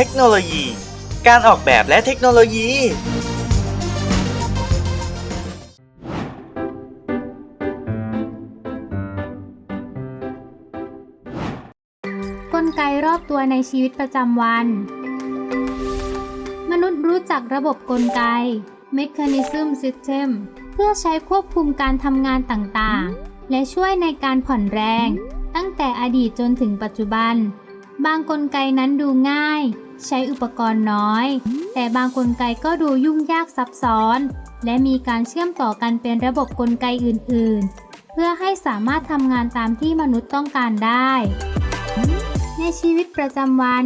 เทคโนโลยี การออกแบบและเทคโนโลยี กลไกรอบตัวในชีวิตประจำวัน มนุษย์รู้จักระบบกลไก Mechanism System เพื่อใช้ควบคุมการทำงานต่างๆ และช่วยในการผ่อนแรง ตั้งแต่อดีตจนถึงปัจจุบัน บางกลไกนั้นดูง่าย ใช้อุปกรณ์น้อย แต่บางกลไกก็ดูยุ่งยากซับซ้อน และมีการเชื่อมต่อกันเป็นระบบกลไกอื่น ๆ เพื่อให้สามารถทำงานตามที่มนุษย์ต้องการได้ ในชีวิตประจำวัน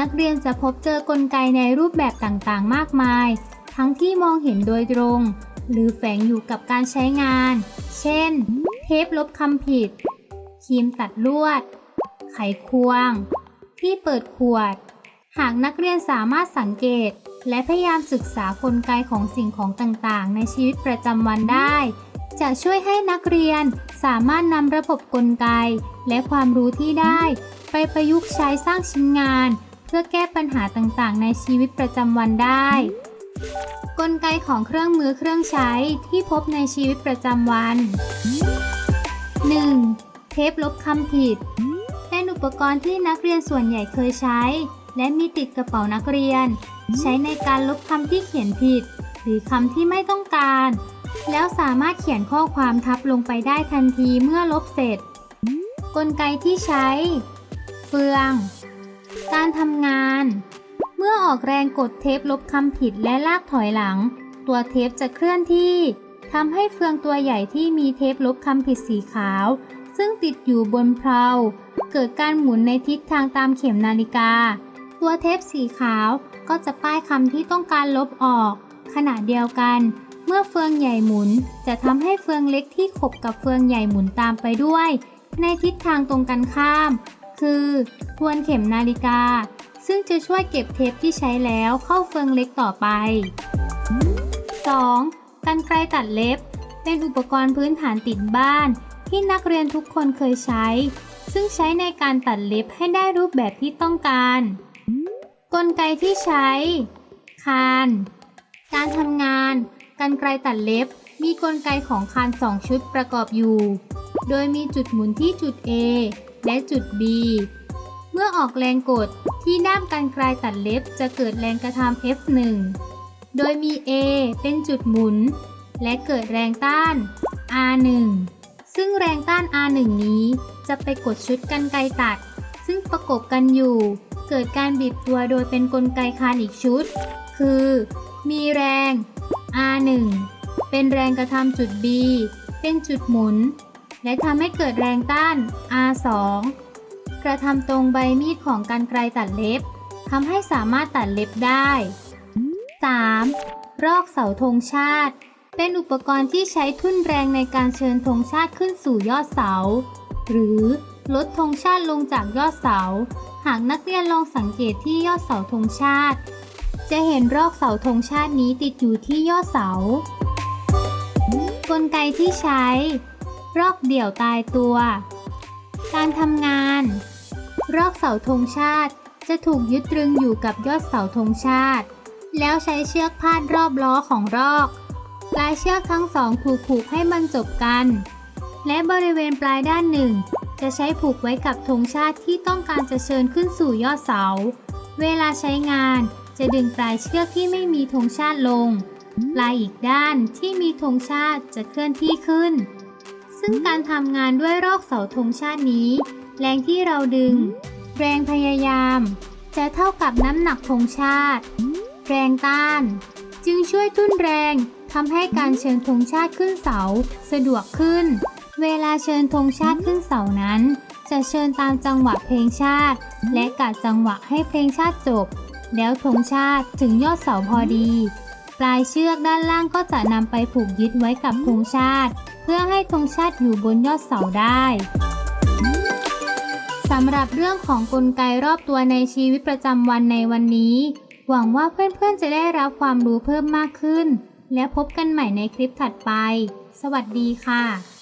นักเรียนจะพบเจอกลไกในรูปแบบต่างๆ มากมาย ทั้งที่มองเห็นโดยตรง หรือแฝงอยู่กับการใช้งาน เช่น เทปลบคำผิดครีมตัดลวด ไขควง ที่เปิดขวด หากนักเรียนสามารถสังเกต และพยายามศึกษากลไกของสิ่งของต่างๆ ในชีวิตประจำวันได้ จะช่วยให้นักเรียนสามารถนำระบบกลไก และความรู้ที่ได้ ไปประยุกต์ใช้สร้างชิ้นงาน เพื่อแก้ปัญหาต่างๆ ในชีวิตประจำวันได้ กลไกของเครื่องมือเครื่องใช้ที่พบในชีวิตประจำวัน 1. เทปลบคำผิด ป็นอุปกรณ์ที่นักเรียนส่วนใหญ่เคยใช้ และมีติดกระเป๋านักเรียน ใช้ในการลบคำที่เขียนผิด หรือคำที่ไม่ต้องการ แล้วสามารถเขียนข้อความทับลงไปได้ทันทีเมื่อลบเสร็จ กลไกที่ใช้ เฟือง การทำงาน เมื่อออกแรงกดเทปลบคำผิดและลากถอยหลัง ตัวเทปจะเคลื่อนที่ทำให้เฟืองตัวใหญ่ที่มีเทปลบคำผิดสีขาว ซึ่งติดอยู่บนเพลา เกิดการหมุนในทิศทางตามเข็มนาฬิกา ตัวเทปสีขาวก็จะป้ายคำที่ต้องการลบออก ขณะเดียวกัน เมื่อเฟืองใหญ่หมุน จะทำให้เฟืองเล็กที่ขบกับเฟืองใหญ่หมุนตามไปด้วย ในทิศทางตรงกันข้าม คือทวนเข็มนาฬิกา ซึ่งจะช่วยเก็บเทปที่ใช้แล้วเข้าเฟืองเล็กต่อไป 2. กันไกรตัดเล็บ เป็นอุปกรณ์พื้นฐานติดบ้าน ที่นักเรียนทุกคนเคยใช้ ซึ่งใช้ในการตัดเล็บให้ได้รูปแบบที่ต้องการ กลไกที่ใช้ คาน การทำงานกันไกรตัดเล็บ มีกลไกของคานสองชุดประกอบอยู่ โดยมีจุดหมุนที่จุด A และจุด B เมื่อออกแรงกดที่ด้ามกันไกรตัดเล็บจะเกิดแรงกระทำ F1 โดยมี A เป็นจุดหมุน และเกิดแรงต้าน R1 ซึ่งแรงต้าน R1 นี้จะไปกดชุดกันไกตัด ซึ่งประกบกันอยู่ เกิดการบิดตัวโดยเป็นกลไกคานอีกชุด คือ มีแรง R1 เป็นแรงกระทำจุด B เป็นจุดหมุน และทำให้เกิดแรงต้าน R2 กระทำตรงใบมีดของกันไกตัดเล็บทำให้สามารถตัดเล็บได้ 3. รอกเสาธงชาติ เป็นอุปกรณ์ที่ใช้ทุ่นแรงในการเชิญธงชาติขึ้นสู่ยอดเสา หรือลดธงชาติลงจากยอดเสา หากนักเรียนลองสังเกตที่ยอดเสาธงชาติ จะเห็นรอกเสาธงชาตินี้ติดอยู่ที่ยอดเสา กลไกที่ใช้ รอกเดี่ยวตายตัว การทำงาน รอกเสาธงชาติจะถูกยึดตรึงอยู่กับยอดเสาธงชาติ แล้วใช้เชือกพาดรอบล้อของรอก ปลายเชือกทั้งสองถูกผูกให้มันจบกัน และบริเวณปลายด้านหนึ่ง จะใช้ผูกไว้กับธงชาติที่ต้องการจะเชิญขึ้นสู่ยอดเสา เวลาใช้งานจะดึงปลายเชือกที่ไม่มีธงชาติลง ปลายอีกด้านที่มีธงชาติจะเคลื่อนที่ขึ้น ซึ่งการทำงานด้วยรอกเสาธงชาตินี้ แรงที่เราดึง แรงพยายาม จะเท่ากับน้ำหนักธงชาติ แรงต้าน จึงช่วยทุ่นแรง ทำให้การเชิญธงชาติขึ้นเสาสะดวกขึ้น เวลาเชิญธงชาติขึ้นเสานั้น จะเชิญตามจังหวะเพลงชาติ และกะจังหวะให้เพลงชาติจบ แล้วธงชาติถึงยอดเสาพอดี ปลายเชือกด้านล่างก็จะนำไปผูกยึดไว้กับธงชาติ เพื่อให้ธงชาติอยู่บนยอดเสาได้สำหรับเรื่องของกลไกรอบตัวในชีวิตประจำวันในวันนี้ หวังว่าเพื่อนๆจะได้รับความรู้เพิ่มมากขึ้น แล้วพบกันใหม่ในคลิปถัดไป สวัสดีค่ะ